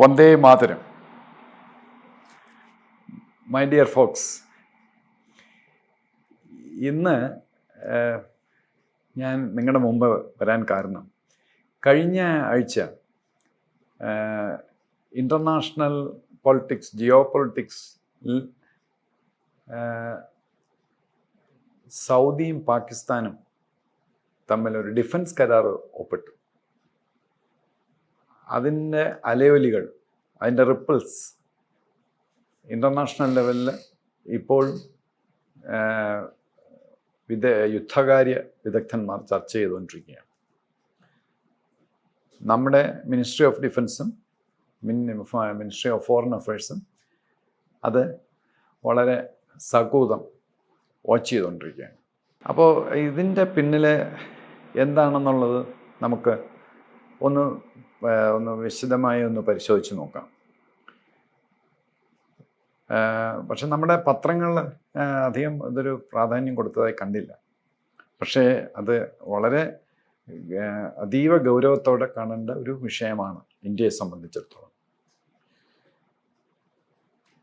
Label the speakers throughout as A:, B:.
A: Vande Mataram. My dear folks ഇന്ന് ഞാൻ നിങ്ങളുടെ മുമ്പ് വരാൻ കാരണം കഴിഞ്ഞ ആഴ്ച ഇന്റർനാഷണൽ പൊളിറ്റിക്സ് ജിയോ പൊളിറ്റിക്സിൽ സൗദിയും പാകിസ്ഥാനും തമ്മിൽ ഒരു ഡിഫൻസ് കരാർ ഒപ്പിട്ടു. അതിന്റെ അലയൊലികൾ അതിന്റെ റിപ്പിൾസ് ഇന്റർനാഷണൽ ലെവലിൽ ഇപ്പോഴും വിദ യുദ്ധകാര്യ വിദഗ്ധന്മാർ ചർച്ച ചെയ്തുകൊണ്ടിരിക്കുകയാണ്. നമ്മുടെ മിനിസ്ട്രി ഓഫ് ഡിഫൻസും മിനിസ്ട്രി ഓഫ് ഫോറിൻ അഫയേഴ്സും അത് വളരെ സകൂതം വാച്ച് ചെയ്തുകൊണ്ടിരിക്കുകയാണ്. അപ്പോൾ ഇതിന്റെ പിന്നിൽ എന്താണെന്നുള്ളത് നമുക്ക് ഒന്ന് ഒന്ന് വിശദമായി ഒന്ന് പരിശോധിച്ച് നോക്കാം. പക്ഷെ നമ്മുടെ പത്രങ്ങളിൽ അധികം ഇതൊരു പ്രാധാന്യം കൊടുത്തതായി കണ്ടില്ല. പക്ഷേ അത് വളരെ അതീവ ഗൗരവത്തോടെ കാണേണ്ട ഒരു വിഷയമാണ് ഇന്ത്യയെ സംബന്ധിച്ചിടത്തോളം.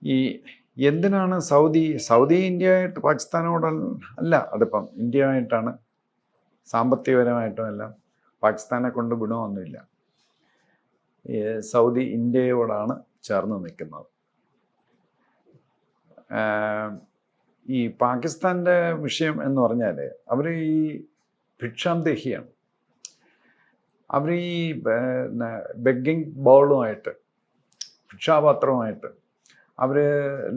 A: ഈ എന്തിനാണ് സൗദി സൗദി ഇന്ത്യയായിട്ട് പാകിസ്ഥാനോട് അല്ല അടുപ്പം ഇന്ത്യയുമായിട്ടാണ് സാമ്പത്തികപരമായിട്ടും എല്ലാം പാകിസ്ഥാനെ കൊണ്ട് ഗുണമൊന്നുമില്ല സൗദി ഇന്ത്യയോടാണ് ചേർന്ന് നിൽക്കുന്നത്. ഈ പാകിസ്ഥാന്റെ വിഷയം എന്ന് പറഞ്ഞാൽ അവർ ഈ ഭിക്ഷാന്തേഹിയാണ് അവർ ഈ ബെഗ്ഗിങ് ബൗളുമായിട്ട് ഭിക്ഷാപാത്രവുമായിട്ട് അവർ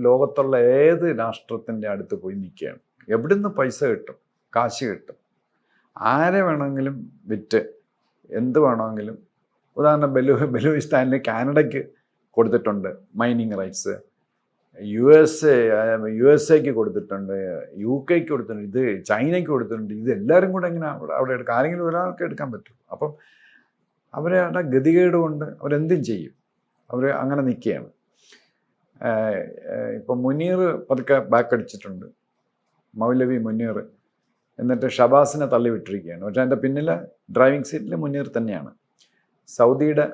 A: ലോകത്തുള്ള ഏത് രാഷ്ട്രത്തിന്റെ അടുത്ത് പോയി നിൽക്കുകയാണ്. എവിടുന്ന് പൈസ കിട്ടും കാശ് കിട്ടും ആരെ വേണമെങ്കിലും വിറ്റ് എന്ത് വേണമെങ്കിലും ഉദാഹരണം ബലു ബലൂചിസ്ഥാനിൽ കാനഡയ്ക്ക് കൊടുത്തിട്ടുണ്ട് mining rights U S A U S എക്ക് കൊടുത്തിട്ടുണ്ട് യു കെക്ക് കൊടുത്തിട്ടുണ്ട് ഇത് ചൈനയ്ക്ക് കൊടുത്തിട്ടുണ്ട് ഇത് എല്ലാവരും കൂടെ എങ്ങനെ അവിടെ അവിടെ എടുക്കാം ആരെങ്കിലും ഒരാൾക്ക് എടുക്കാൻ പറ്റും. അപ്പം അവരുടെ ഗതികേട് കൊണ്ട് അവരെന്തും ചെയ്യും. അവർ അങ്ങനെ നിൽക്കുകയാണ്. ഇപ്പം മുനീർ പതുക്കെ ബാക്ക് അടിച്ചിട്ടുണ്ട്. മൗലവി മുനീർ എന്നിട്ട് ഷബാസിനെ തള്ളിവിട്ടിരിക്കുകയാണ്. പക്ഷേ അതിന്റെ പിന്നിലെ ഡ്രൈവിംഗ് സീറ്റിൽ മുനീർ തന്നെയാണ്. സൗദിയുടെ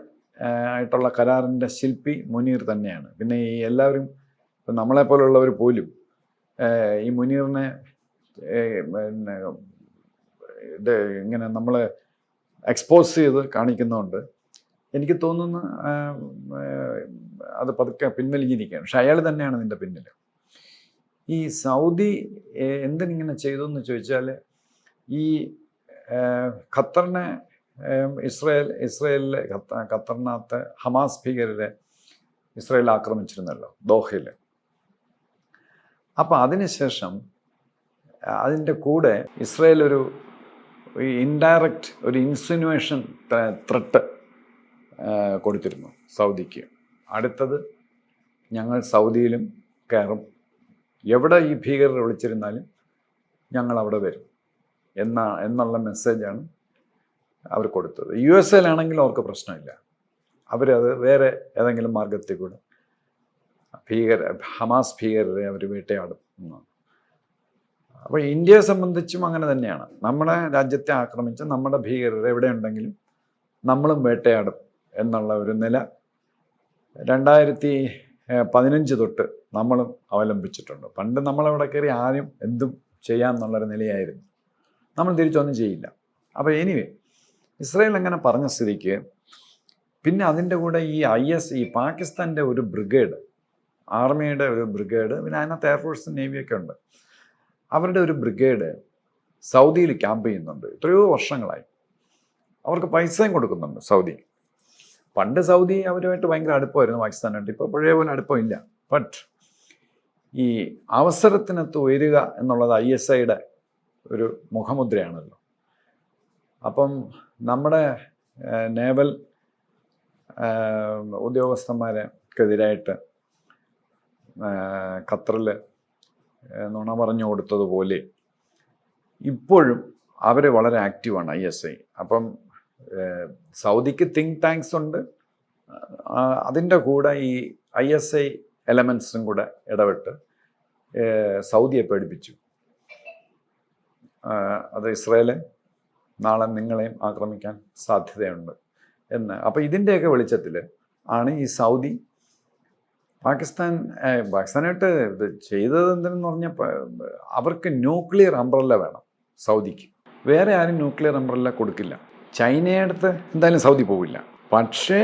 A: ആയിട്ടുള്ള കരാറിന്റെ ശില്പി മുനീർ തന്നെയാണ്. പിന്നെ ഈ എല്ലാവരും ഇപ്പം നമ്മളെപ്പോലുള്ളവർ പോലും ഈ മുനീറിനെ പിന്നെ ഇങ്ങനെ നമ്മൾ എക്സ്പോസ് ചെയ്ത് കാണിക്കുന്നുണ്ട് എനിക്ക് തോന്നുന്നു അത് പതുക്കെ പിൻവലിഞ്ഞിരിക്കുകയാണ്. പക്ഷെ അയാൾ തന്നെയാണ് ഇതിന്റെ പിന്നിൽ ഈ സൗദി എന്തിനിങ്ങനെ ചെയ്തു എന്ന് ചോദിച്ചാൽ ഈ ഖത്തറിനെ ഇസ്രായേൽ ഇസ്രയേലിൽ ഖത്ത ഖത്തറിനകത്ത് ഹമാസ് ഭീകരരെ ഇസ്രയേൽ ആക്രമിച്ചിരുന്നല്ലോ ദോഹയിൽ. അപ്പോൾ അതിനുശേഷം അതിന്റെ കൂടെ ഇസ്രയേൽ ഒരു ഇൻഡയറക്റ്റ് ഒരു ഇൻസിനുവേഷൻ ത്രട്ട് കൊടുത്തിരുന്നു സൗദിക്ക്. അടുത്തത് ഞങ്ങൾ സൗദിയിലും കയറും. എവിടെ ഈ ഭീകരർ വിളിച്ചിരുന്നാലും ഞങ്ങൾ അവിടെ വരും. എന്ന എന്നുള്ള മെസ്സേജാണ് അവർ കൊടുത്തത്. യു എസ് എയിലാണെങ്കിലും അവർക്ക് പ്രശ്നമില്ല. അവരത് വേറെ ഏതെങ്കിലും മാർഗത്തിൽ കൂടെ ഭീകര ഹമാസ് ഭീകരരെ അവർ വേട്ടയാടും അപ്പോൾ ഇന്ത്യയെ സംബന്ധിച്ചും അങ്ങനെ തന്നെയാണ്. നമ്മുടെ രാജ്യത്തെ ആക്രമിച്ച് നമ്മുടെ ഭീകരർ എവിടെ ഉണ്ടെങ്കിലും നമ്മളും വേട്ടയാടും എന്നുള്ള ഒരു നില രണ്ടായിരത്തി പതിനഞ്ച് തൊട്ട് നമ്മളും അവലംബിച്ചിട്ടുണ്ട്. പണ്ട് നമ്മളവിടെ കയറി ആരും എന്തും ചെയ്യാമെന്നുള്ളൊരു നിലയായിരുന്നു. നമ്മൾ തിരിച്ചൊന്നും ചെയ്യില്ല. അപ്പോൾ എനിവേ ഇസ്രായേൽ അങ്ങനെ പറഞ്ഞ സ്ഥിതിക്ക് പിന്നെ അതിന്റെ കൂടെ ഈ ഐ എസ് ഈ പാകിസ്ഥാന്റെ ഒരു ബ്രിഗേഡ് ആർമിയുടെ ഒരു ബ്രിഗേഡ് പിന്നെ അതിനകത്ത് എയർഫോഴ്സ് നേവിയൊക്കെ ഉണ്ട്. അവരുടെ ഒരു ബ്രിഗേഡ് സൗദിയിൽ ക്യാമ്പ് ചെയ്യുന്നുണ്ട്. എത്രയോ വർഷങ്ങളായി. അവർക്ക് പൈസയും കൊടുക്കുന്നുണ്ട് സൗദി. പണ്ട് സൗദി അവരുമായിട്ട് ഭയങ്കര അടുപ്പമായിരുന്നു പാകിസ്ഥാനായിട്ട് ഇപ്പോൾ പഴയ പോലെ അടുപ്പമില്ല. ബട്ട് ഈ അവസരത്തിനത്ത് ഉയരുക എന്നുള്ളത് ഐ എസ് ഐയുടെ ഒരു മുഖമുദ്രയാണല്ലോ. അപ്പം നമ്മുടെ നേവൽ ഉദ്യോഗസ്ഥന്മാർക്കെതിരായിട്ട് ഖത്തറിൽ നുണ പറഞ്ഞു കൊടുത്തതുപോലെ ഇപ്പോഴും അവർ വളരെ ആക്റ്റീവാണ് ഐ എസ് ഐ. അപ്പം സൗദിക്ക് തിങ്ക് ടാങ്ക്സ് ഉണ്ട്. അതിന്റെ കൂടെ ഈ ഐ എസ് ഐ എലമെൻസും കൂടെ ഇടപെട്ട് സൗദിയെ പേടിപ്പിച്ചു. അത് ഇസ്രയേൽ നാളെ നിങ്ങളെയും ആക്രമിക്കാൻ സാധ്യതയുണ്ട് എന്ന്. അപ്പോൾ ഇതിന്റെയൊക്കെ വെളിച്ചത്തിൽ ആണ് ഈ സൗദി പാകിസ്ഥാൻ പാകിസ്ഥാനായിട്ട് ഇത് ചെയ്തത് എന്തെന്ന് പറഞ്ഞാൽ അവർക്ക് ന്യൂക്ലിയർ അംബ്രല്ല വേണം സൗദിക്ക്. വേറെ ആരും ന്യൂക്ലിയർ അംബ്രല്ല കൊടുക്കില്ല. ചൈനയടുത്ത് എന്തായാലും സൗദി പോവില്ല. പക്ഷേ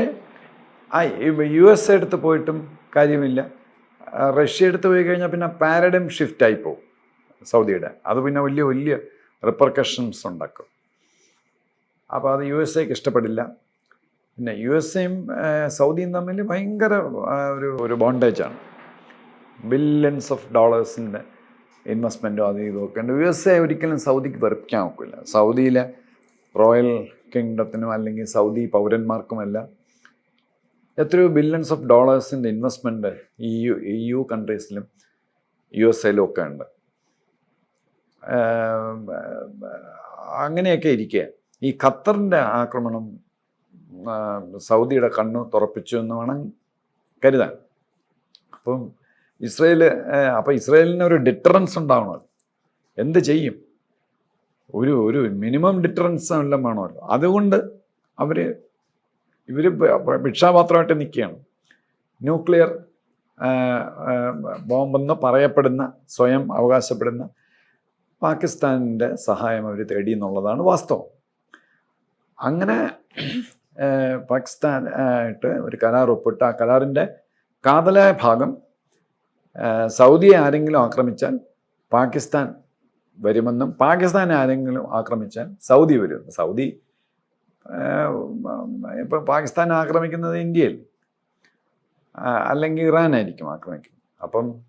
A: യു എസ് എടുത്ത് പോയിട്ടും കാര്യമില്ല. റഷ്യ എടുത്ത് പോയി കഴിഞ്ഞാൽ പിന്നെ പാരഡം ഷിഫ്റ്റ് ആയി പോകും സൗദിയുടെ. അത് പിന്നെ വലിയ വലിയ റിപ്പർക്കഷൻസ് ഉണ്ടാക്കും. അപ്പോൾ അത് യു എസ് എക്ക് ഇഷ്ടപ്പെടില്ല. പിന്നെ യു എസ് എയും സൗദിയും തമ്മിൽ ഭയങ്കര ഒരു ഒരു ബോണ്ടേജാണ് ബില്യൺസ് ഓഫ് ഡോളേഴ്സിന്റെ ഇൻവെസ്റ്റ്മെന്റും അത് ഇതും ഒക്കെ ഉണ്ട്. യു എസ് എ ഒരിക്കലും സൗദിക്ക് വെറുപ്പിക്കാൻ ഒക്കില്ല. സൗദിയിലെ റോയൽ കിങ്ഡത്തിനും അല്ലെങ്കിൽ സൗദി പൗരന്മാർക്കുമെല്ലാം എത്രയോ ബില്യൺസ് ഓഫ് ഡോളേഴ്സിന്റെ ഇൻവെസ്റ്റ്മെന്റ് ഈ യു ഇ യു കൺട്രീസിലും യു എസ് എയിലും ഒക്കെ ഉണ്ട്. അങ്ങനെയൊക്കെ ഇരിക്കെ ഈ ഖത്തറിന്റെ ആക്രമണം സൗദിയുടെ കണ്ണ് തുറപ്പിച്ചു എന്ന് വേണം കരുതാൻ. അപ്പം ഇസ്രയേൽ അപ്പം ഇസ്രയേലിന് ഒരു ഡിറ്ററൻസ് ഉണ്ടാവണമല്ലോ എന്ത് ചെയ്യും? ഒരു ഒരു മിനിമം ഡിറ്ററൻസ് എല്ലാം വേണമല്ലോ. അതുകൊണ്ട് അവർ ഇവർ ഭിക്ഷാപാത്രമായിട്ട് നിൽക്കുകയാണ്. ന്യൂക്ലിയർ ബോംബെന്ന് പറയപ്പെടുന്ന സ്വയം അവകാശപ്പെടുന്ന പാകിസ്ഥാനിന്റെ സഹായം അവർ തേടി എന്നുള്ളതാണ് വാസ്തവം. അങ്ങനെ പാകിസ്ഥാൻ ആയിട്ട് ഒരു കരാർ ഒപ്പിട്ട് ആ കരാറിന്റെ കാതലായ ഭാഗം സൗദിയെ ആരെങ്കിലും ആക്രമിച്ചാൽ പാകിസ്ഥാൻ വരുമെന്നും പാകിസ്ഥാൻ ആരെങ്കിലും ആക്രമിച്ചാൽ സൗദി വരും. സൗദി ഇപ്പം പാകിസ്ഥാൻ ആക്രമിക്കുന്നത് ഇന്ത്യയിൽ. അല്ലെങ്കിൽ ഇറാൻ ഇറാനായിരിക്കും ആക്രമിക്കുന്നത്. അപ്പം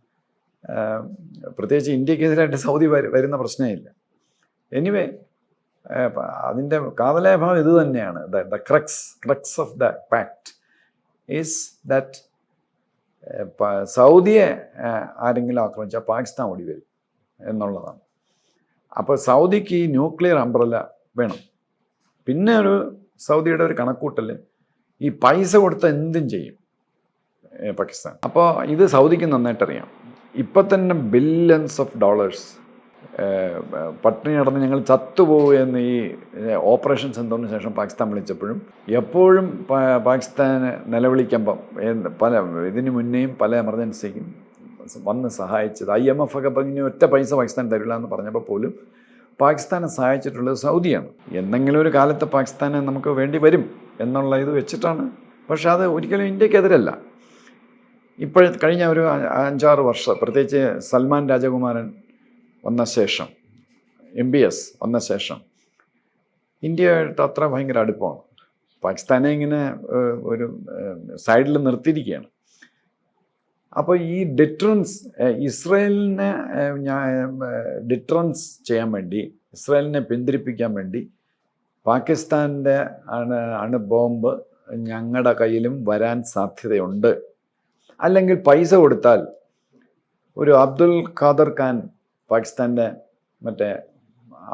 A: പ്രത്യേകിച്ച് ഇന്ത്യക്കെതിരായിട്ട് സൗദി വരു- വരുന്ന പ്രശ്നമില്ല. എനിവേ അതിന്റെ കാതലായ ഭാവം ഇത് തന്നെയാണ്. The crux crux of the pact is that സൗദിയെ ആരെങ്കിലും ആക്രമിച്ചാൽ പാകിസ്ഥാൻ ഓടി വരും എന്നുള്ളതാണ്. അപ്പോൾ സൗദിക്ക് ഈ ന്യൂക്ലിയർ അംബ്രല വേണം. പിന്നെ ഒരു സൗദിയുടെ ഒരു കണക്കൂട്ടൽ ഈ പൈസ കൊടുത്ത എന്തും ചെയ്യും പാകിസ്ഥാൻ. അപ്പോൾ ഇത് സൗദിക്ക് നന്നായിട്ടറിയാം. ഇപ്പം തന്നെ ബില്യൺസ് ഓഫ് ഡോളേഴ്സ് പട്ടിണി നടന്ന് ഞങ്ങൾ എന്ന് ഈ ഓപ്പറേഷൻ സിന്ധുവിന് ശേഷം പാകിസ്ഥാൻ വിളിച്ചപ്പോഴും എപ്പോഴും പാകിസ്ഥാന് നിലവിളിക്കുമ്പം പല ഇതിന് മുന്നേയും പല എമർജൻസിക്കും വന്ന് സഹായിച്ചത്. ഐ എം എഫ് ഒക്കെ പറഞ്ഞ് ഒറ്റ പൈസ പാകിസ്ഥാൻ തരില്ല എന്ന് പറഞ്ഞപ്പോൾ പോലും പാകിസ്ഥാനെ സഹായിച്ചിട്ടുള്ളത് സൗദിയാണ്. എന്തെങ്കിലും ഒരു കാലത്ത് പാകിസ്ഥാനെ നമുക്ക് വേണ്ടി വരും എന്നുള്ള ഇത് വെച്ചിട്ടാണ്. പക്ഷെ അത് ഒരിക്കലും ഇന്ത്യക്കെതിരല്ല. ഇപ്പോഴത്തെ കഴിഞ്ഞ ഒരു അഞ്ചാറ് വർഷം പ്രത്യേകിച്ച് സൽമാൻ രാജകുമാരൻ വന്ന ശേഷം എം ബി എസ് വന്ന ശേഷം ഇന്ത്യയായിട്ട് അത്ര ഭയങ്കര അടുപ്പമാണ് പാകിസ്ഥാനെ ഇങ്ങനെ ഒരു സൈഡിൽ നിർത്തിയിരിക്കുകയാണ്. അപ്പോൾ ഈ ഡിറ്ററൻസ് ഇസ്രയേലിനെ ഞാൻ ഡിറ്ററൻസ് ചെയ്യാൻ വേണ്ടി ഇസ്രയേലിനെ പിന്തിരിപ്പിക്കാൻ വേണ്ടി പാകിസ്ഥാന്റെ അണു ബോംബ് ഞങ്ങളുടെ കയ്യിലും വരാൻ സാധ്യതയുണ്ട്. അല്ലെങ്കിൽ പൈസ കൊടുത്താൽ ഒരു അബ്ദുൽ ഖാദർ ഖാൻ പാകിസ്ഥാന്റെ മറ്റേ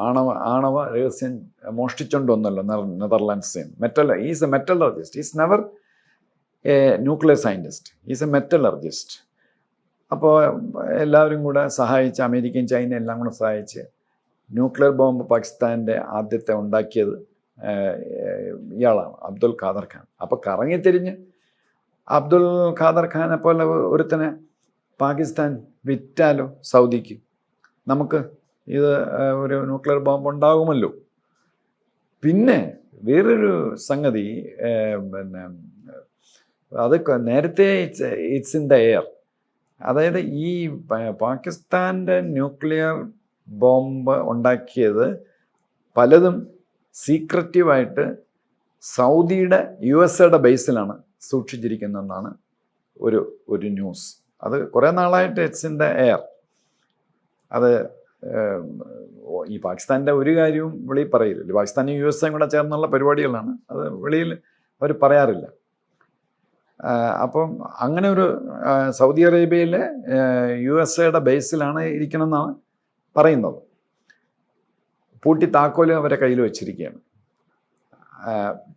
A: ആണവ ആണവ രഹസ്യം മോഷ്ടിച്ചോണ്ട് വന്നല്ലോ Netherlands metal is a metallurgist is never a nuclear scientist is a metallurgist അപ്പോൾ എല്ലാവരും കൂടെ സഹായിച്ച് അമേരിക്കയും ചൈന എല്ലാം കൂടെ സഹായിച്ച് ന്യൂക്ലിയർ ബോംബ് പാകിസ്ഥാന്റെ ആദ്യത്തെ ഉണ്ടാക്കിയത് ഇയാളാണ് അബ്ദുൽ ഖാദർ ഖാൻ. അപ്പോൾ കറങ്ങിത്തിരിഞ്ഞ് അബ്ദുൽ ഖാദർ ഖാനെ പോലെ ഒരുത്തനെ പാകിസ്ഥാൻ വിറ്റാലോ സൗദിക്ക്? നമുക്ക് ഇത് ഒരു ന്യൂക്ലിയർ ബോംബ് ഉണ്ടാകുമല്ലോ. പിന്നെ വേറൊരു സംഗതി പിന്നെ അത് നേരത്തെ it's it's in the air. അതായത് ഈ പാകിസ്ഥാന്റെ ന്യൂക്ലിയർ ബോംബ് ഉണ്ടാക്കിയത് പലതും സീക്രറ്റീവായിട്ട് സൗദിയുടെ യു എസ് എയുടെ ബേസിലാണ് സൂക്ഷിച്ചിരിക്കുന്നതെന്നാണ് ഒരു ഒരു ന്യൂസ് അത് കുറേ നാളായിട്ട് ഇറ്റ്സ് ഇൻ ദ എയർ. അത് ഈ പാകിസ്ഥാന്റെ ഒരു കാര്യവും വെളിയിൽ പറയില്ല പാകിസ്ഥാനും യു എസ് കൂടെ ചേർന്നുള്ള പരിപാടികളാണ്. അത് വെളിയിൽ അവർ പറയാറില്ല. അപ്പം അങ്ങനെ ഒരു സൗദി അറേബ്യയിലെ യു എസ് എയുടെ ബേസിലാണ് ഇരിക്കണമെന്നാണ് പറയുന്നത്. പൂട്ടി താക്കോൽ അവരെ കയ്യിൽ വെച്ചിരിക്കുകയാണ്.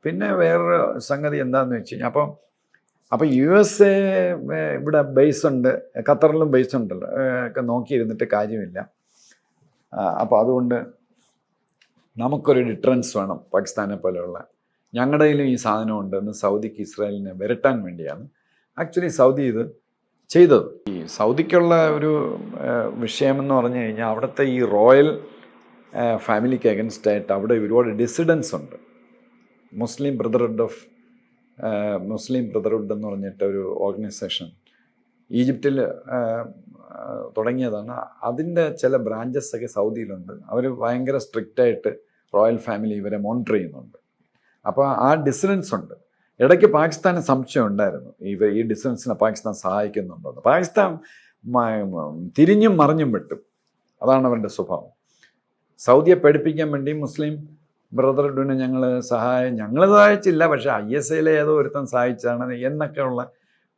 A: പിന്നെ വേറൊരു സംഗതി എന്താണെന്ന് വെച്ച് കഴിഞ്ഞാൽ അപ്പം അപ്പം യു എസ് എ ഇവിടെ ബേസ് ഉണ്ട്. ഖത്തറിലും ബേസ് ഉണ്ടല്ലോ. ഒക്കെ നോക്കിയിരുന്നിട്ട് കാര്യമില്ല. അപ്പോൾ അതുകൊണ്ട് നമുക്കൊരു ഡിട്രൻസ് വേണം പാകിസ്ഥാനെ പോലെയുള്ള. ഞങ്ങളുടെ കയ്യിലും ഈ സാധനം ഉണ്ടെന്ന് സൗദിക്ക് ഇസ്രായേലിനെ വരട്ടാൻ വേണ്ടിയാണ്. ആക്ച്വലി സൗദി ഇത് ചെയ്തത്. ഈ സൗദിക്കുള്ള ഒരു വിഷയമെന്ന് പറഞ്ഞു കഴിഞ്ഞാൽ അവിടുത്തെ ഈ റോയൽ ഫാമിലിക്ക് അഗൻസ്റ്റ് ആയിട്ട് അവിടെ ഒരുപാട് ഡിസിഡൻസ് ഉണ്ട്. Muslim Brotherhood of Muslim Brotherhood എന്ന് പറഞ്ഞിട്ട് ഒരു ഓർഗനൈസേഷൻ ഈജിപ്തിൽ തുടങ്ങിയതാണ്. അതിന്റെ ചില ബ്രാഞ്ചസ് ഒക്കെ സൗദിയിലുണ്ട്. അവർ ഭയങ്കര സ്ട്രിക്റ്റായിട്ട് റോയൽ ഫാമിലി ഇവരെ മോണിറ്റർ ചെയ്യുന്നുണ്ട്. അപ്പോൾ ആ ഡിസിഡൻസ് ഉണ്ട്. ഇടയ്ക്ക് പാകിസ്ഥാന് സംശയം ഉണ്ടായിരുന്നു. ഇവ ഈ ഡിസിഡൻസിനെ പാകിസ്ഥാൻ സഹായിക്കുന്നുണ്ടോ പാകിസ്ഥാൻ തിരിഞ്ഞും മറിഞ്ഞും വിട്ടും. അതാണ് അവരുടെ സ്വഭാവം. സൗദിയെ പഠിപ്പിക്കാൻ വേണ്ടി മുസ്ലിം ബ്രദർഹുഡിനെ ഞങ്ങൾ സഹായം ഞങ്ങൾ സഹായിച്ചില്ല പക്ഷേ ഐ എസ് ഐയിലെ ഏതോ ഒരുത്തൻ സഹായിച്ചാണ് എന്നൊക്കെയുള്ള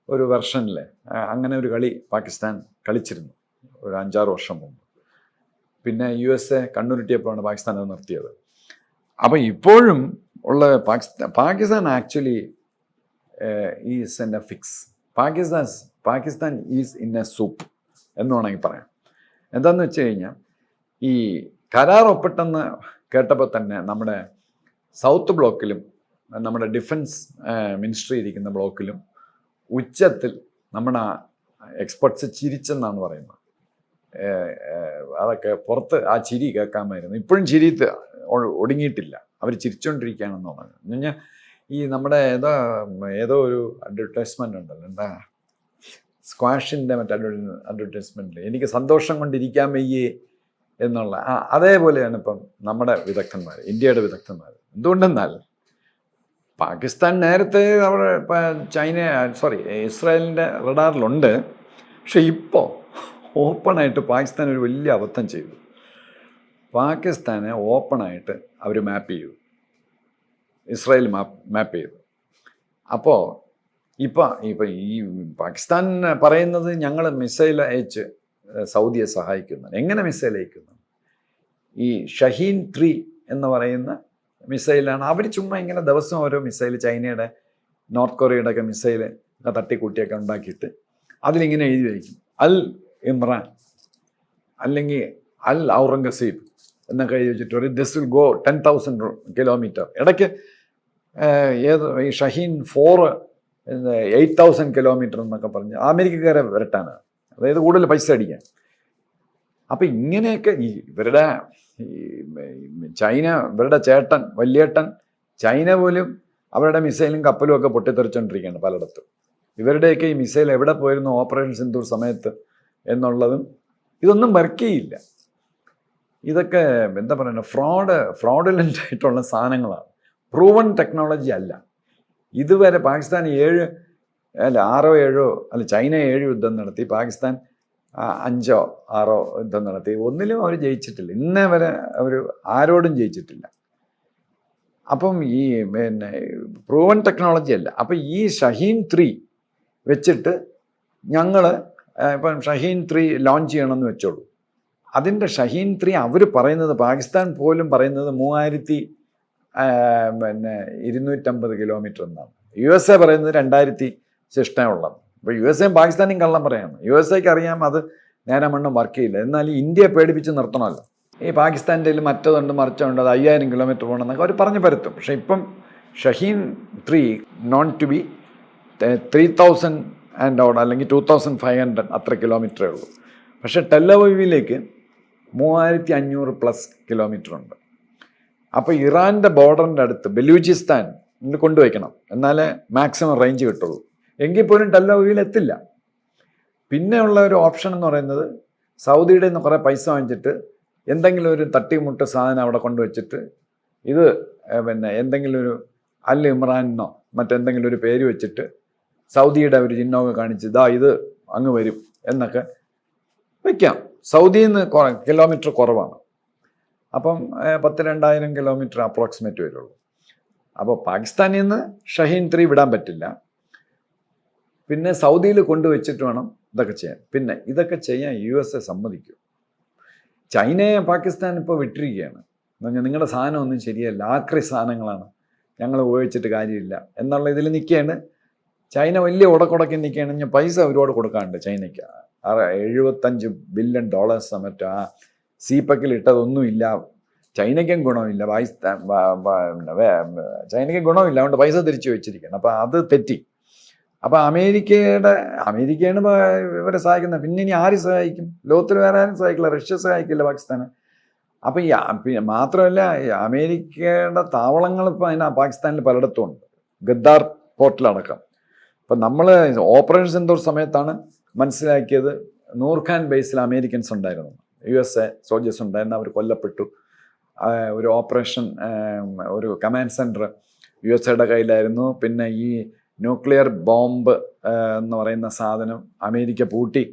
A: ഒരു വെർഷനിൽ അങ്ങനെ ഒരു കളി പാകിസ്ഥാൻ കളിച്ചിരുന്നു ഒരു അഞ്ചാറ് വർഷം മുമ്പ്. പിന്നെ യു എസ് എ കണ്ണുരുട്ടിയപ്പോഴാണ് പാകിസ്ഥാൻ അത് നിർത്തിയത്. അപ്പം ഇപ്പോഴും ഉള്ള Pakistan Pakistan actually is in a fix. Pakistan Pakistan is in a soup എന്ന് വേണമെങ്കിൽ പറയാം. എന്താണെന്ന് വെച്ച് കഴിഞ്ഞാൽ ഈ കരാർ ഒപ്പിട്ടെന്ന് കേട്ടപ്പോൾ തന്നെ നമ്മുടെ സൗത്ത് ബ്ലോക്കിലും നമ്മുടെ ഡിഫൻസ് മിനിസ്ട്രി ഇരിക്കുന്ന ബ്ലോക്കിലും ഉച്ചത്തിൽ നമ്മുടെ എക്സ്പെർട്സ് ചിരിച്ചെന്നാണ് പറയുന്നത്. അതൊക്കെ പുറത്ത് ആ ചിരി കേൾക്കാമായിരുന്നു. ഇപ്പോഴും ചിരി ഒടുങ്ങിയിട്ടില്ല. അവർ ചിരിച്ചുകൊണ്ടിരിക്കുകയാണെന്ന് പറഞ്ഞു പറഞ്ഞാൽ ഈ നമ്മുടെ ഏതോ ഏതോ ഒരു അഡ്വർടൈസ്മെന്റ് ഉണ്ടല്ലോ. എന്താ? സ്ക്വാഷിന്റെ മറ്റേ അഡ്വർടൈസ്മെന്റിൽ എനിക്ക് സന്തോഷം കൊണ്ടിരിക്കാൻ വയ്യേ. എന്നുള്ള. ആ അതേപോലെയാണ് ഇപ്പം നമ്മുടെ വിദഗ്ധന്മാർ ഇന്ത്യയുടെ വിദഗ്ധന്മാർ എന്തുകൊണ്ടെന്നാൽ പാകിസ്ഥാൻ നേരത്തെ അവിടെ ചൈന സോറി ഇസ്രായേലിന്റെ റഡാറിലുണ്ട്. പക്ഷെ ഇപ്പോൾ ഓപ്പണായിട്ട് പാകിസ്ഥാൻ ഒരു വലിയ അബദ്ധം ചെയ്തു. പാകിസ്ഥാനെ ഓപ്പണായിട്ട് അവർ മാപ്പ് ചെയ്തു. ഇസ്രായേൽ മാപ്പ് മാപ്പ് ചെയ്തു. അപ്പോൾ ഇപ്പം ഇപ്പം ഈ പാകിസ്ഥാൻ പറയുന്നത് ഞങ്ങൾ മിസൈൽ അയച്ച് സൗദിയെ സഹായിക്കുന്നത് എങ്ങനെ മിസൈൽ അയക്കുന്നു? ഈ ഷഹീൻ ത്രീ എന്ന് പറയുന്ന മിസൈലാണ്. അവർ ചുമ്മാ ഇങ്ങനെ ദിവസം ഓരോ മിസൈൽ ചൈനയുടെ നോർത്ത് കൊറിയയുടെ ഒക്കെ മിസൈൽ തട്ടിക്കൂട്ടിയൊക്കെ ഉണ്ടാക്കിയിട്ട് അതിലിങ്ങനെ എഴുതി വയ്ക്കും. അൽ ഇമ്രാൻ അല്ലെങ്കിൽ അൽ ഔറംഗസീബ് എന്നൊക്കെ എഴുതി വെച്ചിട്ട് ഒരു this will go ten thousand kilometre ഇടയ്ക്ക് ഏത് ഈ Shaheen four eight thousand kilometre എന്നൊക്കെ പറഞ്ഞ് അമേരിക്കക്കാരെ വരട്ടാനാണ്. അതായത് കൂടുതൽ പൈസ അടിക്കാൻ. അപ്പം ഇങ്ങനെയൊക്കെ ഇവരുടെ ചൈന ഇവരുടെ ചേട്ടൻ വലിയേട്ടൻ ചൈന പോലും അവരുടെ മിസൈലും കപ്പലും ഒക്കെ പൊട്ടിത്തെറിച്ചുകൊണ്ടിരിക്കുകയാണ് പലയിടത്തും. ഇവരുടെയൊക്കെ ഈ മിസൈൽ എവിടെ പോയിരുന്നു ഓപ്പറേഷൻ സിന്ദൂർ സമയത്ത് എന്നുള്ളതും ഇതൊന്നും വർക്ക് ചെയ്യില്ല ഇതൊക്കെ എന്താ പറയുക ഫ്രോഡ് ഫ്രോഡുലന്റ് ആയിട്ടുള്ള സാധനങ്ങളാണ്. പ്രൂവൺ ടെക്നോളജി അല്ല. ഇതുവരെ പാകിസ്ഥാൻ ഏഴ് അല്ല ആറോ ഏഴോ അല്ല ചൈന ഏഴ് യുദ്ധം നടത്തി പാകിസ്ഥാൻ അഞ്ചോ ആറോ യുദ്ധം നടത്തി. ഒന്നിലും അവർ ജയിച്ചിട്ടില്ല. ഇന്നേ വരെ അവർ ആരോടും ജയിച്ചിട്ടില്ല. അപ്പം ഈ പിന്നെ പ്രൂവൺ ടെക്നോളജി അല്ല. അപ്പം ഈ ഷഹീൻ ത്രീ വെച്ചിട്ട് ഞങ്ങൾ ഇപ്പം ഷഹീൻ ത്രീ ലോഞ്ച് ചെയ്യണമെന്ന് വെച്ചോളൂ. അതിന്റെ ഷഹീൻ ത്രീ അവർ പറയുന്നത് പാകിസ്ഥാൻ പോലും പറയുന്നത് മൂവായിരത്തി പിന്നെ ഇരുന്നൂറ്റമ്പത് കിലോമീറ്റർ എന്നാണ്. യു എസ് എ പറയുന്നത് രണ്ടായിരത്തി ശിഷ്ടമുള്ളത് അപ്പോൾ യു എസ് എയും പാകിസ്ഥാനും കള്ളം പറയാണ് യു എസ് എക്ക് അറിയാം അത് നേരെ മണ്ണും വർക്ക് ചെയ്യില്ല. എന്നാൽ ഇന്ത്യയെ പേടിപ്പിച്ച് നിർത്തണമല്ലോ. ഈ പാകിസ്ഥാന്റെ മറ്റതുണ്ട് മറിച്ചുണ്ട് അത് അയ്യായിരം കിലോമീറ്റർ പോകണമെന്നൊക്കെ അവർ പറഞ്ഞു പരത്തും. പക്ഷേ ഇപ്പം Shaheen three known to be three thousand and out അല്ലെങ്കിൽ ടു തൗസൻഡ് ഫൈവ് ഹൺഡ്രഡ് അത്ര കിലോമീറ്ററേ ഉള്ളൂ. പക്ഷേ ടെല്ലവീവിലേക്ക് മൂവായിരത്തി അഞ്ഞൂറ് പ്ലസ് കിലോമീറ്റർ ഉണ്ട്. അപ്പോൾ ഇറാന്റെ ബോർഡറിന്റെ അടുത്ത് ബലൂചിസ്ഥാൻ കൊണ്ടുവയ്ക്കണം. എന്നാലേ മാക്സിമം റേഞ്ച് കിട്ടുള്ളൂ. എങ്കിൽ പോലും ടെല്ലവീവിൽ എത്തില്ല. പിന്നെയുള്ള ഒരു ഓപ്ഷൻ എന്ന് പറയുന്നത് സൗദിയുടെ നിന്ന് കുറേ പൈസ വാങ്ങിച്ചിട്ട് എന്തെങ്കിലും ഒരു തട്ടിമുട്ട് സാധനം അവിടെ കൊണ്ടുവച്ചിട്ട് ഇത് പിന്നെ എന്തെങ്കിലും ഒരു അൽ ഇമ്രാനെന്നോ മറ്റെന്തെങ്കിലും ഒരു പേര് വെച്ചിട്ട് സൗദിയുടെ ഒരു ചിഹ്നമൊക്കെ കാണിച്ച് ഇതാ ഇത് അങ്ങ് വരും എന്നൊക്കെ വയ്ക്കാം സൗദിയിൽ നിന്ന് കിലോമീറ്റർ കുറവാണ്. അപ്പം പത്ത് രണ്ടായിരം കിലോമീറ്റർ അപ്രോക്സിമേറ്റ് വരുള്ളൂ. അപ്പോൾ പാകിസ്ഥാനിൽ നിന്ന് ഷഹീൻ ത്രീ വിടാൻ പറ്റില്ല. പിന്നെ സൗദിയിൽ കൊണ്ടുവച്ചിട്ട് വേണം ഇതൊക്കെ ചെയ്യാൻ. പിന്നെ ഇതൊക്കെ ചെയ്യാൻ യു എസ് എ സമ്മതിക്കും. ചൈനയെ പാകിസ്ഥാൻ ഇപ്പോൾ വിട്ടിരിക്കുകയാണ്. എന്ന് പറഞ്ഞാൽ നിങ്ങളുടെ സാധനം ഒന്നും ശരിയല്ല. ആക്രി സാധനങ്ങളാണ്. ഞങ്ങൾ ഉപയോഗിച്ചിട്ട് കാര്യമില്ല. എന്നുള്ള ഇതിൽ നിൽക്കുകയാണ്. ചൈന വലിയ ഉടക്കുടക്കി നിൽക്കുകയാണ്. ഞാൻ പൈസ ഒരുപാട് കൊടുക്കാറുണ്ട് ചൈനയ്ക്ക്. എഴുപത്തഞ്ച് ബില്യൺ ഡോളേഴ്സ് മറ്റോ ആ സീപ്പക്കിൽ ഇട്ടതൊന്നുമില്ല ചൈനയ്ക്കും ഗുണമില്ല. പാകിസ്ഥാൻ ചൈനയ്ക്ക് ഗുണമില്ല. അതുകൊണ്ട് പൈസ തിരിച്ചു വെച്ചിരിക്കണം അപ്പം അത് തെറ്റി. അപ്പം അമേരിക്കയുടെ അമേരിക്കയാണ് ഇപ്പൊ ഇവരെ സഹായിക്കുന്നത്. പിന്നെ ഇനി ആര് സഹായിക്കും? ലോകത്തിൽ വേറെ ആരും സഹായിക്കില്ല. റഷ്യ സഹായിക്കില്ല പാകിസ്ഥാന്. അപ്പം ഈ മാത്രമല്ല അമേരിക്കയുടെ താവളങ്ങൾ ഇപ്പം അതിന് പാകിസ്ഥാനിൽ പലയിടത്തും ഉണ്ട് ഗദ്ദാർ പോർട്ടിലടക്കം അപ്പം നമ്മൾ ഓപ്പറേഷൻ സിന്ദൂർ സമയത്താണ് മനസ്സിലാക്കിയത് നൂർഖാൻ ബേസിൽ അമേരിക്കൻസ് ഉണ്ടായിരുന്നു. യു എസ് എ സോൾജേഴ്സ് ഉണ്ടായിരുന്നു. അവർ കൊല്ലപ്പെട്ടു. ഒരു ഓപ്പറേഷൻ ഒരു കമാൻഡ് സെന്റർ യു എസ് എയുടെ കയ്യിലായിരുന്നു. പിന്നെ ഈ ന്യൂക്ലിയർ ബോംബ് എന്ന് പറയുന്ന സാധനം അമേരിക്ക പൂട്ടി.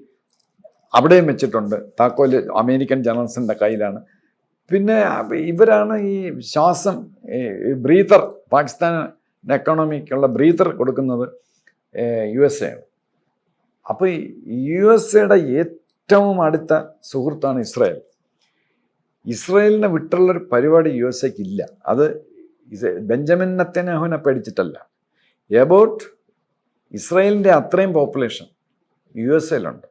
A: അവിടെയും വെച്ചിട്ടുണ്ട്. താക്കോൽ അമേരിക്കൻ ജനറൽസിന്റെ കയ്യിലാണ്. പിന്നെ ഇവരാണ് ഈ ശ്വാസം ബ്രീതർ പാകിസ്ഥാൻ എക്കണോമിക്കുള്ള ബ്രീതർ കൊടുക്കുന്നത് യു എസ് എ ആണ്. അപ്പോൾ യു എസ് എയുടെ ഏറ്റവും അടുത്ത സുഹൃത്താണ് ഇസ്രായേൽ. ഇസ്രായേലിനെ വിട്ടുള്ളൊരു പരിപാടി യു എസ് എക്ക് ഇല്ല. അത് ബെഞ്ചമിൻ നെത്തന്യാഹുവിനെ പേടിച്ചിട്ടല്ല. എബൌട്ട് ഇസ്രായേലിന്റെ അത്രയും പോപ്പുലേഷൻ യു എസ് എയിലുണ്ട്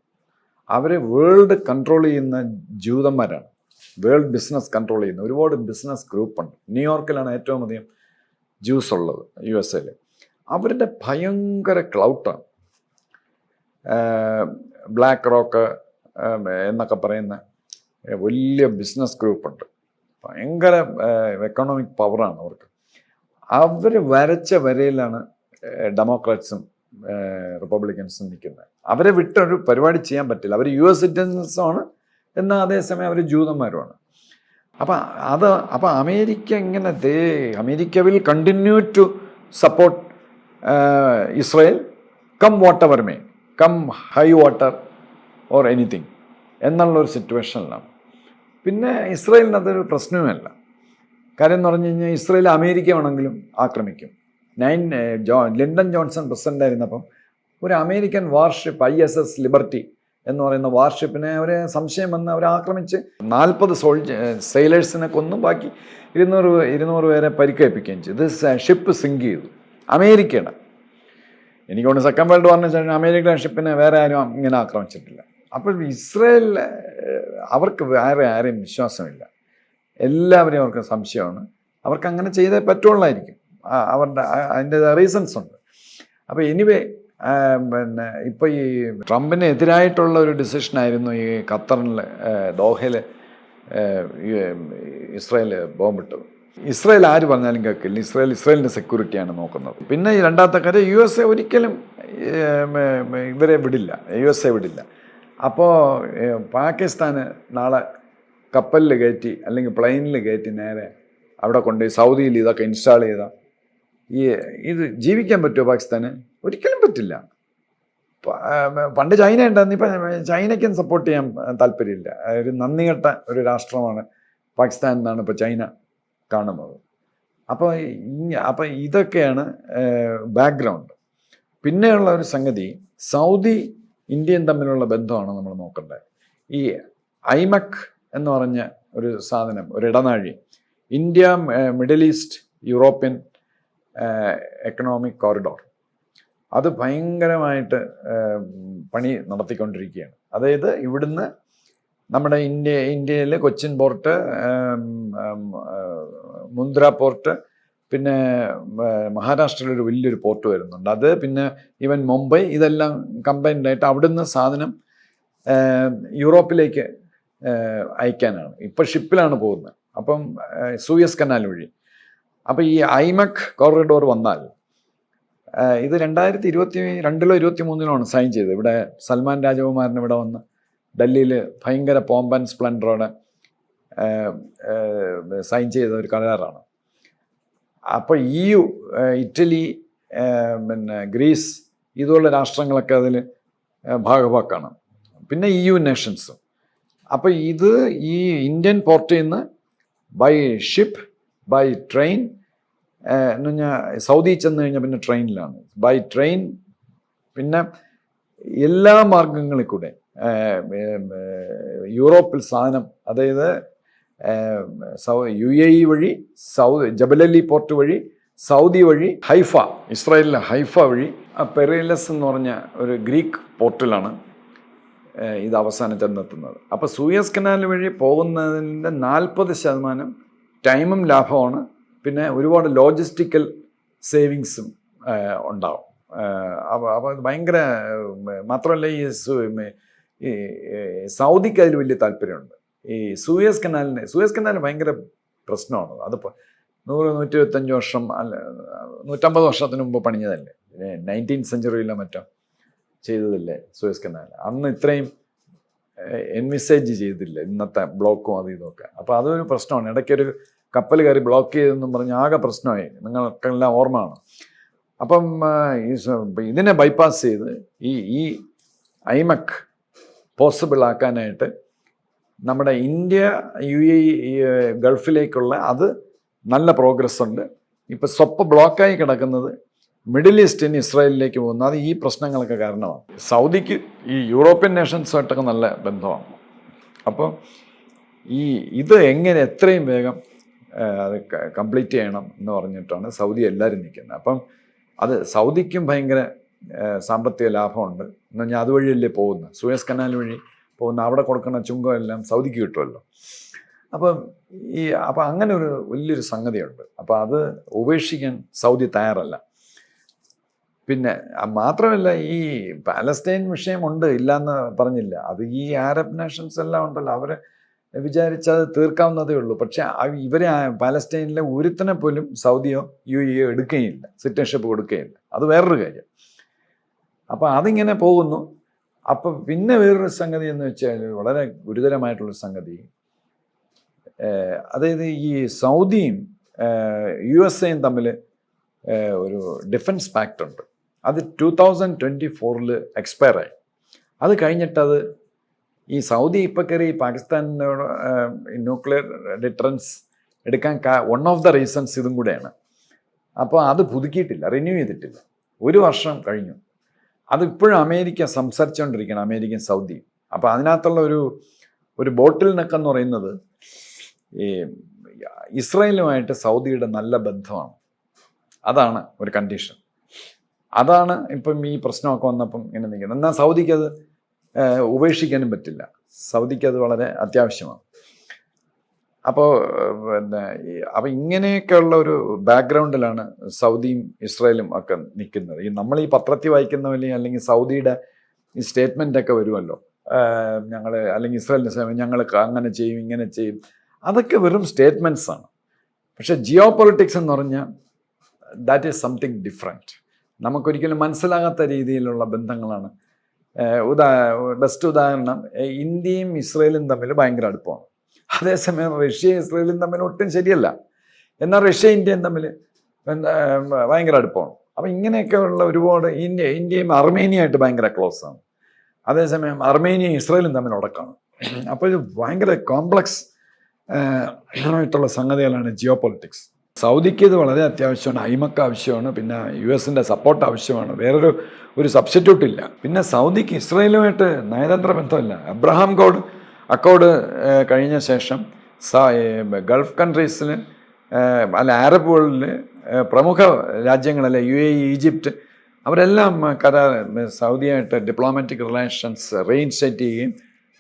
A: അവർ വേൾഡ് കൺട്രോൾ ചെയ്യുന്ന ജൂതന്മാരാണ്. വേൾഡ് ബിസിനസ് കൺട്രോൾ ചെയ്യുന്ന ഒരുപാട് ബിസിനസ് ഗ്രൂപ്പുണ്ട് ന്യൂയോർക്കിലാണ് ഏറ്റവും അധികം ജ്യൂസ് ഉള്ളത് യു എസ് എയിൽ അവരുടെ ഭയങ്കര ക്ലൗട്ടാണ് ബ്ലാക്ക് റോക്ക് എന്നൊക്കെ പറയുന്ന വലിയ ബിസിനസ് ഗ്രൂപ്പുണ്ട് ഭയങ്കര എക്കണോമിക് പവറാണ് അവർക്ക്. അവർ വരച്ച വരയിലാണ് ഡെമോക്രാറ്റ്സും റിപ്പബ്ലിക്കൻസും നിൽക്കുന്നത്. അവരെ വിട്ടൊരു പരിപാടി ചെയ്യാൻ പറ്റില്ല. അവർ യു എസ് സിറ്റിസൻസുമാണ് എന്നാൽ അതേസമയം അവർ ജൂതന്മാരുമാണ്. അപ്പം അത് അപ്പം അമേരിക്ക ഇങ്ങനെ ദേ America will continue to support Israel come whatever may come high water or anything എന്നുള്ള ഒരു സിറ്റുവേഷനിലാണ് പിന്നെ ഇസ്രയേലിന് അതൊരു പ്രശ്നവുമല്ല. കാര്യം എന്ന് പറഞ്ഞു കഴിഞ്ഞാൽ ഇസ്രയേൽ അമേരിക്ക വേണമെങ്കിലും ആക്രമിക്കും. നയൻ ജോ ലിൻഡൻ ജോൺസൺ പ്രസിഡന്റ് ആയിരുന്നപ്പം ഒരു American warship I S S Liberty എന്ന് പറയുന്ന വാർഷിപ്പിനെ അവരെ സംശയം വന്ന് അവരെ ആക്രമിച്ച് നാൽപ്പത് സോൾജ് സെയിലേഴ്സിനെ കൊന്നും. ബാക്കി ഇരുന്നൂറ് ഇരുന്നൂറ് പേരെ പരിക്കേൽപ്പിക്കുകയും ചെയ്തു. ഇത് ഷിപ്പ് സിങ്ക് ചെയ്തു. അമേരിക്കയുടെ എനിക്ക് തോന്നുന്നു സെക്കൻഡ് വേൾഡ് വാറിന് ശേഷം അമേരിക്കൻ ഷിപ്പിനെ വേറെ ആരും ഇങ്ങനെ ആക്രമിച്ചിട്ടില്ല. അപ്പോൾ ഇസ്രയേൽ അവർക്ക് വേറെ ആരെയും വിശ്വാസമില്ല. എല്ലാവരെയും അവർക്ക് സംശയമാണ്. അവർക്ക് അങ്ങനെ ചെയ്തേ പറ്റുള്ളായിരിക്കും. അവരുടെ അതിന്റെതായ അതിന്റെ റീസൺസ് ഉണ്ട് അപ്പോൾ എനിവേ പിന്നെ ഇപ്പോൾ ഈ ട്രംപിന് എതിരായിട്ടുള്ള ഒരു ഡിസിഷനായിരുന്നു ഈ ഖത്തറിൽ ദോഹയിൽ ഇസ്രായേൽ ബോംബിട്ടത് ഇസ്രായേൽ ആര് പറഞ്ഞാലും കേൾക്കില്ല. ഇസ്രായേൽ ഇസ്രായേലിന്റെ സെക്യൂരിറ്റിയാണ് നോക്കുന്നത്. പിന്നെ ഈ രണ്ടാമത്തെ കാര്യം യു എസ് എ ഒരിക്കലും ഇവരെ വിടില്ല. യു എസ് എ വിടില്ല അപ്പോൾ പാകിസ്ഥാന് നാളെ കപ്പലിൽ കയറ്റി അല്ലെങ്കിൽ പ്ലെയിനിൽ കയറ്റി നേരെ അവിടെ കൊണ്ടുപോയി സൗദിയിൽ ഇതൊക്കെ ഇൻസ്റ്റാൾ ചെയ്ത. ഈ ഇത് ജീവിക്കാൻ പറ്റുമോ പാകിസ്ഥാന്? ഒരിക്കലും പറ്റില്ല. പണ്ട് ചൈന ഉണ്ടായിരുന്നു ഇപ്പം ചൈനയ്ക്കും സപ്പോർട്ട് ചെയ്യാൻ താല്പര്യമില്ല. ഒരു നന്ദി കെട്ട ഒരു രാഷ്ട്രമാണ് പാകിസ്ഥാൻ എന്നാണ് ഇപ്പോൾ ചൈന കാണുന്നത്. അപ്പോൾ അപ്പം ഇതൊക്കെയാണ് ബാക്ക്ഗ്രൗണ്ട് പിന്നെയുള്ള ഒരു സംഗതി സൗദി ഇന്ത്യയും തമ്മിലുള്ള ബന്ധമാണ് നമ്മൾ നോക്കേണ്ടത് ഈ ഐമക് എന്ന് പറഞ്ഞ ഒരു സാധനം ഒരു ഇടനാഴി India Middle East European economic corridor അത് ഭയങ്കരമായിട്ട് പണി നടത്തിക്കൊണ്ടിരിക്കുകയാണ്. അതായത് ഇവിടുന്ന് നമ്മുടെ ഇന്ത്യ ഇന്ത്യയിൽ കൊച്ചിൻ പോർട്ട് മുന്ദ്ര പോർട്ട് പിന്നെ മഹാരാഷ്ട്രയിലൊരു വലിയൊരു പോർട്ട് വരുന്നുണ്ട്. അത് പിന്നെ ഈവൻ മുംബൈ ഇതെല്ലാം കമ്പൈൻഡ് ആയിട്ട് അവിടുന്ന് സാധനം യൂറോപ്പിലേക്ക് അയക്കാനാണ്. ഇപ്പം ഷിപ്പിലാണ് പോകുന്നത്. അപ്പം സൂയസ് കനാൽ വഴി. അപ്പം ഈ ഐമക് കോറിഡോർ വന്നാൽ ഇത് രണ്ടായിരത്തി ഇരുപത്തി രണ്ടിലോ ഇരുപത്തി മൂന്നിലോ ആണ് സൈൻ ചെയ്തത്. ഇവിടെ സൽമാൻ രാജകുമാരൻ ഇവിടെ വന്ന് ഡൽഹിയിൽ ഭയങ്കര പോമ്പൻ സ്പ്ലൻഡറോടെ സൈൻ ചെയ്ത ഒരു കരാറാണ്. അപ്പോൾ ഇ യു ഇറ്റലി പിന്നെ ഗ്രീസ് ഇതുപോലുള്ള രാഷ്ട്രങ്ങളൊക്കെ അതിൽ ഭാഗഭാക്കാണ് പിന്നെ ഇ യു നേഷൻസും അപ്പോൾ ഇത് ഈ ഇന്ത്യൻ പോർട്ടിൽ നിന്ന് ബൈ ഷിപ്പ് ബൈ ട്രെയിൻ എന്ന് പറഞ്ഞാൽ സൗദി ചെന്ന് കഴിഞ്ഞാൽ പിന്നെ ട്രെയിനിലാണ് ബൈ ട്രെയിൻ പിന്നെ എല്ലാ മാർഗങ്ങളിൽ കൂടെ യൂറോപ്പിൽ സാധനം അതായത് യു എ ഇ വഴി സൗദി ജബലലി പോർട്ട് വഴി സൗദി വഴി ഹൈഫ ഇസ്രായേലിലെ ഹൈഫ വഴി പെറേലസ് എന്ന് പറഞ്ഞ ഒരു ഗ്രീക്ക് പോർട്ടിലാണ് ഇത് അവസാനം ചെന്നെത്തുന്നത്. അപ്പോൾ സൂയസ് കനാൽ വഴി പോകുന്നതിന്റെ നാൽപ്പത് ശതമാനം ടൈമും ലാഭമാണ്. പിന്നെ ഒരുപാട് ലോജിസ്റ്റിക്കൽ സേവിങ്സും ഉണ്ടാവും. അപ്പോൾ അപ്പോൾ ഭയങ്കര മാത്രമല്ല ഈ ഈ സൗദിക്ക് അതിൽ വലിയ താല്പര്യമുണ്ട്. ഈ സൂയസ് കനാലിന് സൂയസ് കനാൽ ഭയങ്കര പ്രശ്നമാണ്. അതിപ്പോൾ നൂറ് നൂറ്റി ഇരുപത്തഞ്ച് വർഷം അല്ല നൂറ്റമ്പത് വർഷത്തിന് മുമ്പ് പണിഞ്ഞതല്ലേ? നയന്റീൻ സെഞ്ചുറിയിലോ മറ്റോ ചെയ്തതല്ലേ സൂയസ് കനാൽ? അന്ന് ഇത്രയും എൻവിസേജ് ചെയ്തില്ല ഇന്നത്തെ ബ്ലോക്കും അത് ഇതൊക്കെ അപ്പോൾ അതൊരു പ്രശ്നമാണ്. ഇടയ്ക്കൊരു കപ്പൽ കയറി ബ്ലോക്ക് ചെയ്തെന്നും പറഞ്ഞ് ആകെ പ്രശ്നമായി. നിങ്ങൾക്കെല്ലാം ഓർമ്മയാണ്. അപ്പം ഇതിനെ ബൈപ്പാസ് ചെയ്ത് ഈ ഈ ഐമക് പോസിബിൾ ആക്കാനായിട്ട് നമ്മുടെ ഇന്ത്യ യു എ ഗൾഫിലേക്കുള്ള അത് നല്ല പ്രോഗ്രസ് ഉണ്ട്. ഇപ്പം സ്വപ്പ് ബ്ലോക്കായി കിടക്കുന്നത് മിഡിൽ ഈസ്റ്റിന് ഇസ്രായേലിലേക്ക് പോകുന്നത് അത് ഈ പ്രശ്നങ്ങളൊക്കെ കാരണമാണ്. സൗദിക്ക് ഈ യൂറോപ്യൻ നേഷൻസുമായിട്ടൊക്കെ നല്ല ബന്ധമാണ്. അപ്പോൾ ഈ ഇത് എങ്ങനെ എത്രയും വേഗം അത് കംപ്ലീറ്റ് ചെയ്യണം എന്ന് പറഞ്ഞിട്ടാണ് സൗദി എല്ലാവരും നിൽക്കുന്നത്. അപ്പം അത് സൗദിക്കും ഭയങ്കര സാമ്പത്തിക ലാഭമുണ്ട്. എന്ന് പറഞ്ഞാൽ അതുവഴിയല്ലേ പോകുന്നത് സൂയസ് കനാൽ വഴി പോകുന്ന? അവിടെ കൊടുക്കുന്ന ചുങ്കം എല്ലാം സൗദിക്ക് കിട്ടുമല്ലോ. അപ്പം ഈ അപ്പം അങ്ങനെ ഒരു വലിയൊരു സംഗതിയുണ്ട്. അപ്പം അത് ഉപേക്ഷിക്കാൻ സൗദി തയ്യാറല്ല. പിന്നെ മാത്രമല്ല ഈ പാലസ്തീൻ വിഷയമുണ്ട് ഇല്ലയെന്ന് പറഞ്ഞില്ല. അത് ഈ ആരബ് നേഷൻസ് എല്ലാം ഉണ്ടല്ലോ. അവരെ വിചാരിച്ചത് തീർക്കാവുന്നതേ ഉള്ളൂ. പക്ഷെ ഇവരെ പാലസ്തീനിലെ ഒരുത്തനെ പോലും സൗദിയോ യു എ എടുക്കുകയില്ല. സിറ്റിസൺഷിപ്പ് കൊടുക്കുകയില്ല. അത് വേറൊരു കാര്യം. അപ്പോൾ അതിങ്ങനെ പോകുന്നു. അപ്പം പിന്നെ വേറൊരു സംഗതി എന്ന് വെച്ചാൽ വളരെ ഗുരുതരമായിട്ടുള്ള സംഗതി. അതായത് ഈ സൗദിയും യു എസ് എയും തമ്മിൽ ഒരു ഡിഫൻസ് പാക്റ്റ് ഉണ്ട്. അത് ടു തൗസൻഡ് ട്വന്റി ഫോറിൽ എക്സ്പയർ ആയി. അത് കഴിഞ്ഞിട്ടത് ഈ സൗദി ഇപ്പം കയറി പാകിസ്ഥാനോട് ന്യൂക്ലിയർ ഡിറ്ററൻസ് എടുക്കാൻ വൺ ഓഫ് ദ റീസൺസ് ഇതും കൂടെയാണ്. അപ്പോൾ അത് പുതുക്കിയിട്ടില്ല റിന്യൂ ചെയ്തിട്ടില്ല. ഒരു വർഷം കഴിഞ്ഞു. അതിപ്പോഴും അമേരിക്ക സംസാരിച്ചുകൊണ്ടിരിക്കുകയാണ് അമേരിക്കൻ സൗദി. അപ്പോൾ അതിനകത്തുള്ള ഒരു ഒരു ബോട്ടിൽ നിൽക്കെന്ന് പറയുന്നത് ഈ ഇസ്രായേലുമായിട്ട് സൗദിയുടെ നല്ല ബന്ധമാണ്. അതാണ് ഒരു കണ്ടീഷൻ അതാണ് ഇപ്പം ഈ പ്രശ്നമൊക്കെ വന്നപ്പം ഇങ്ങനെ നിൽക്കുന്നത്. എന്നാൽ സൗദിക്ക് അത് ഉപേക്ഷിക്കാനും പറ്റില്ല. സൗദിക്ക് അത് വളരെ അത്യാവശ്യമാണ്. അപ്പോൾ പിന്നെ അപ്പം ഇങ്ങനെയൊക്കെയുള്ള ഒരു ബാക്ക്ഗ്രൗണ്ടിലാണ് സൗദിയും ഇസ്രായേലും ഒക്കെ നിൽക്കുന്നത്. ഈ നമ്മൾ ഈ പത്രത്തിൽ വായിക്കുന്ന പോലെ അല്ലെങ്കിൽ സൗദിയുടെ ഈ സ്റ്റേറ്റ്മെന്റ് ഒക്കെ വരുമല്ലോ ഞങ്ങൾ അല്ലെങ്കിൽ ഇസ്രായേലിന്റെ സമയം ഞങ്ങൾ അങ്ങനെ ചെയ്യും ഇങ്ങനെ ചെയ്യും. അതൊക്കെ വെറും സ്റ്റേറ്റ്മെന്റ്സ് ആണ് പക്ഷേ ജിയോ പൊളിറ്റിക്സ് എന്ന് പറഞ്ഞാൽ ദാറ്റ് ഈസ് സംതിങ് ഡിഫറെന്റ്. നമുക്കൊരിക്കലും മനസ്സിലാകാത്ത രീതിയിലുള്ള ബന്ധങ്ങളാണ്. ഉദാ ബെസ്റ്റ് ഉദാഹരണം ഇന്ത്യയും ഇസ്രയേലും തമ്മിൽ ഭയങ്കര അടുപ്പമാണ്. അതേസമയം റഷ്യയും ഇസ്രയേലും തമ്മിൽ ഒട്ടും ശരിയല്ല. എന്നാൽ റഷ്യ ഇന്ത്യയും തമ്മിൽ ഭയങ്കര അടുപ്പമാണ്. അപ്പം ഇങ്ങനെയൊക്കെയുള്ള ഒരുപാട് ഇന്ത്യ ഇന്ത്യയും അർമേനിയായിട്ട് ഭയങ്കര ക്ലോസ് ആണ്. അതേസമയം അർമേനിയയും ഇസ്രയേലും തമ്മിൽ ഉടക്കാണ് അപ്പോൾ ഇത് ഭയങ്കര കോംപ്ലക്സ് ആയിട്ടുള്ള സംഗതികളാണ് ജിയോ പൊളിറ്റിക്സ് സൗദിക്ക് ഇത് വളരെ അത്യാവശ്യമാണ് ഐമക്ക് ആവശ്യമാണ് പിന്നെ യു എസിന്റെ സപ്പോർട്ട് ആവശ്യമാണ്. വേറൊരു ഒരു സബ്സ്റ്റിറ്റ്യൂട്ട് ഇല്ല. പിന്നെ സൗദിക്ക് ഇസ്രയേലുമായിട്ട് നയതന്ത്ര ബന്ധമില്ല. അബ്രഹാം കോഡ് അക്കോഡ് കഴിഞ്ഞ ശേഷം ഗൾഫ് കൺട്രീസിൽ അല്ല അറബ് വേൾഡിൽ പ്രമുഖ രാജ്യങ്ങളല്ലേ യു എ ഈജിപ്റ്റ് അവരെല്ലാം കരാർ സൗദിയായിട്ട് ഡിപ്ലോമാറ്റിക് റിലേഷൻസ് റീഇൻസ്റ്റേറ്റ് ചെയ്യുകയും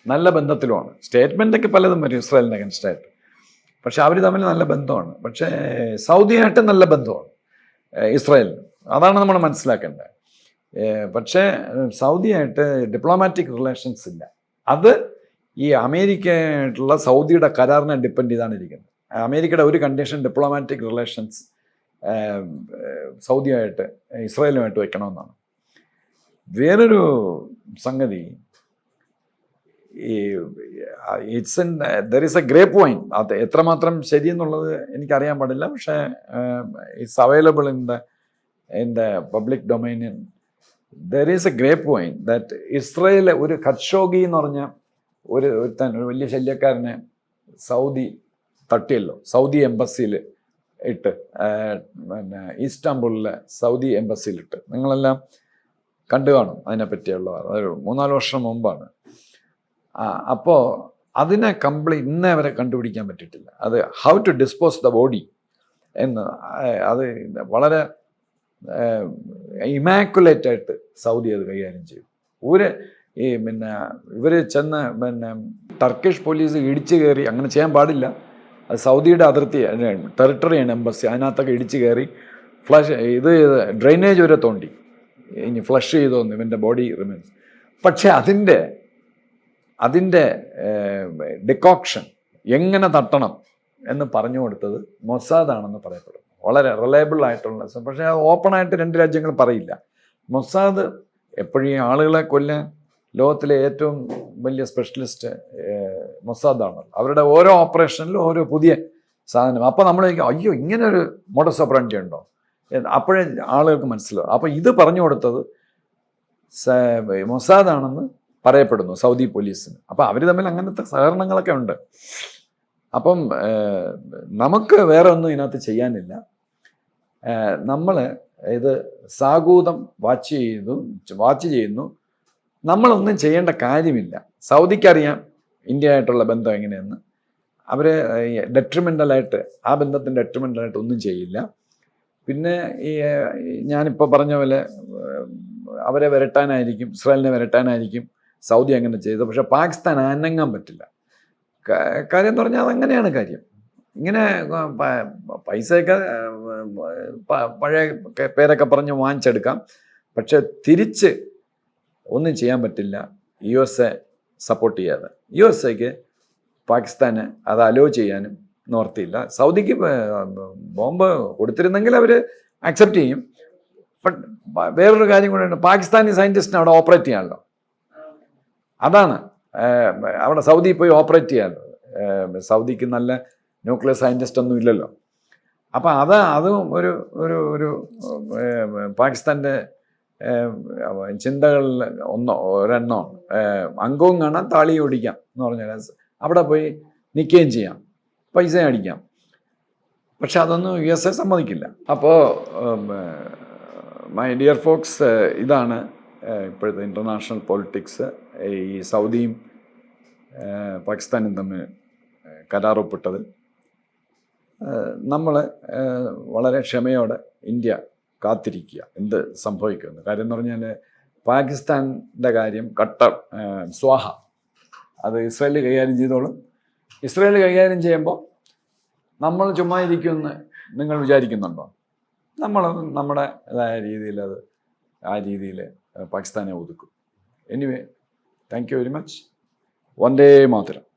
A: നല്ല ബന്ധത്തിലുമാണ്. സ്റ്റേറ്റ്മെന്റൊക്കെ പലതും വരും ഇസ്രായേലിന്റെ അഗൻസ്റ്റായിട്ട് പക്ഷെ അവർ തമ്മിൽ നല്ല ബന്ധമാണ്. പക്ഷേ സൗദിയായിട്ട് നല്ല ബന്ധമാണ്. ഇസ്രായേലിന്. അതാണ് നമ്മൾ മനസ്സിലാക്കേണ്ടത്. പക്ഷേ സൗദിയായിട്ട് ഡിപ്ലോമാറ്റിക് റിലേഷൻസ് ഇല്ല. അത് ഈ അമേരിക്കയായിട്ടുള്ള സൗദിയുടെ കരാറിനെ ഡിപ്പെൻഡ് ചെയ്താണ് ഇരിക്കുന്നത്. അമേരിക്കയുടെ ഒരു കണ്ടീഷൻ ഡിപ്ലോമാറ്റിക് റിലേഷൻസ് സൗദിയായിട്ട് ഇസ്രായേലുമായിട്ട് വയ്ക്കണമെന്നാണ് വേറൊരു സംഗതി it's and there is a grey point അത് എത്രമാത്രം ശരിയെന്നുള്ളത് എനിക്കറിയാൻ പാടില്ല. പക്ഷേ it's available in the in the public domain in there is a grey point that Israel ഒരു ഖർഷോഗി എന്ന് പറഞ്ഞ ഒരു ഒരുത്തൻ ഒരു വലിയ ശല്യക്കാരനെ സൗദി തട്ടിയല്ലോ. സൗദി എംബസിയിൽ ഇട്ട് പിന്നെ ഈസ്റ്റാംബുളിലെ സൗദി എംബസിയിലിട്ട്. നിങ്ങളെല്ലാം കണ്ടു കാണും അതിനെപ്പറ്റിയുള്ള അതൊരു മൂന്നാൽ വർഷം മുമ്പാണ്. അപ്പോൾ അതിനെ കംപ്ലീറ്റ് ഇന്നേ വരെ കണ്ടുപിടിക്കാൻ പറ്റിയിട്ടില്ല. അത് how to dispose the body എന്ന് അത് വളരെ ഇമാക്കുലേറ്റ് ആയിട്ട് സൗദി അത് കൈകാര്യം ചെയ്യും ഒരു ഈ പിന്നെ ഇവർ ചെന്ന് പിന്നെ ടർക്കിഷ് പോലീസ് ഇടിച്ചു കയറി അങ്ങനെ ചെയ്യാൻ പാടില്ല. അത് സൗദിയുടെ അതിർത്തി ടെറിട്ടറിയാണ് എംബസി അതിനകത്തൊക്കെ ഇടിച്ചു കയറി ഫ്ലഷ് ഇത് ഡ്രെയിനേജ് വരെ തോണ്ടി. ഇനി ഫ്ലഷ് ചെയ്തോന്ന് ഇവന്റെ ബോഡി റിമൈൻസ് പക്ഷേ അതിന്റെ അതിന്റെ ഡിക്കോക്ഷൻ എങ്ങനെ തട്ടണം എന്ന് പറഞ്ഞു കൊടുത്തത് മൊസാദാണെന്ന് പറയപ്പെടുന്നു. വളരെ റിലയബിൾ ആയിട്ടുള്ള പക്ഷേ അത് ഓപ്പണായിട്ട് രണ്ട് രാജ്യങ്ങൾ പറയില്ല. മൊസാദ് എപ്പോഴും ആളുകളെ കൊല്ലാൻ ലോകത്തിലെ ഏറ്റവും വലിയ സ്പെഷ്യലിസ്റ്റ് മൊസാദാണ്. അവരുടെ ഓരോ ഓപ്പറേഷനിലും ഓരോ പുതിയ സാധനം. അപ്പോൾ നമ്മൾ അയ്യോ ഇങ്ങനെ ഒരു മോഡസ് ഓപ്പറേഷൻ ഉണ്ടോ അപ്പോഴേ ആളുകൾക്ക് മനസ്സിലാവും. അപ്പോൾ ഇത് പറഞ്ഞു കൊടുത്തത് മൊസാദാണെന്ന് പറയപ്പെടുന്നു സൗദി പോലീസിന്. അപ്പോൾ അവർ തമ്മിൽ അങ്ങനത്തെ സഹകരണങ്ങളൊക്കെ ഉണ്ട്. അപ്പം നമുക്ക് വേറെ ഒന്നും ഇതിനകത്ത് ചെയ്യാനില്ല. നമ്മൾ ഇത് സാഗൂതം വാച്ച് ചെയ്തു വാച്ച് ചെയ്യുന്നു. നമ്മളൊന്നും ചെയ്യേണ്ട കാര്യമില്ല. സൗദിക്കറിയാം ഇന്ത്യയായിട്ടുള്ള ബന്ധം എങ്ങനെയെന്ന്. അവർ ഡെട്രിമെന്റലായിട്ട് ആ ബന്ധത്തിന് ഡെട്രിമെന്റലായിട്ട് ഒന്നും ചെയ്യില്ല. പിന്നെ ഈ ഞാനിപ്പോൾ പറഞ്ഞ പോലെ അവരെ വരട്ടാനായിരിക്കും ഇസ്രായേലിനെ വരട്ടാനായിരിക്കും. സൗദി അങ്ങനെ ചെയ്തു. പക്ഷേ പാകിസ്ഥാൻ അനങ്ങാൻ പറ്റില്ല. കാര്യം എന്ന് പറഞ്ഞാൽ അതങ്ങനെയാണ് കാര്യം. ഇങ്ങനെ പൈസയൊക്കെ പഴയ പേരൊക്കെ പറഞ്ഞ് വാങ്ങിച്ചെടുക്കാം. പക്ഷെ തിരിച്ച് ഒന്നും ചെയ്യാൻ പറ്റില്ല. യു എസ് എ സപ്പോർട്ട് ചെയ്യാതെ. യു എസ് എക്ക് പാകിസ്ഥാന് അത് അലോ ചെയ്യാനും നിവർത്തിയില്ല. സൗദിക്ക് ബോംബ് കൊടുത്തിരുന്നെങ്കിൽ അവർ അക്സെപ്റ്റ് ചെയ്യും. വേറൊരു കാര്യം കൂടെ ഉണ്ട്. പാകിസ്ഥാനി സയന്റിസ്റ്റിന് അവിടെ ഓപ്പറേറ്റ് ചെയ്യാമല്ലോ. അതാണ്. അവിടെ സൗദി പോയി ഓപ്പറേറ്റ് ചെയ്യാൻ. സൗദിക്ക് നല്ല ന്യൂക്ലിയർ സയന്റിസ്റ്റ് ഒന്നും ഇല്ലല്ലോ. അപ്പം അത് അതും ഒരു ഒരു ഒരു പാകിസ്ഥാന്റെ ചിന്തകളിൽ ഒന്നോ ഒരെണ്ണോ. അംഗവും കാണാം താളി ഓടിക്കാം എന്ന് പറഞ്ഞാൽ അവിടെ പോയി നിൽക്കുകയും ചെയ്യാം. പൈസ അടിക്കാം. പക്ഷെ അതൊന്നും യു എസ് എ സമ്മതിക്കില്ല. അപ്പോൾ മൈ ഡിയർ ഫോക്സ് ഇതാണ് ഇപ്പോഴത്തെ ഇന്റർനാഷണൽ പൊളിറ്റിക്സ് ഈ സൗദിയും പാകിസ്ഥാനും തമ്മിൽ കരാറൊപ്പിട്ടതിൽ നമ്മൾ വളരെ ക്ഷമയോടെ ഇന്ത്യ കാത്തിരിക്കുക. എന്ത് സംഭവിക്കുമെന്ന്. കാര്യം എന്ന് പറഞ്ഞാൽ പാകിസ്ഥാന്റെ കാര്യം കട്ട സ്വാഹ. അത് ഇസ്രയേൽ കൈകാര്യം ചെയ്തോളും. ഇസ്രയേൽ കൈകാര്യം ചെയ്യുമ്പോൾ നമ്മൾ ചുമ്മാ ഇരിക്കുമെന്ന് നിങ്ങൾ വിചാരിക്കുന്നുണ്ടോ? നമ്മൾ നമ്മുടെ ഇതായ രീതിയിൽ അത് ആ രീതിയിൽ പാകിസ്ഥാനെ ഒതുക്കും. Anyway thank you very much Vande Mataram.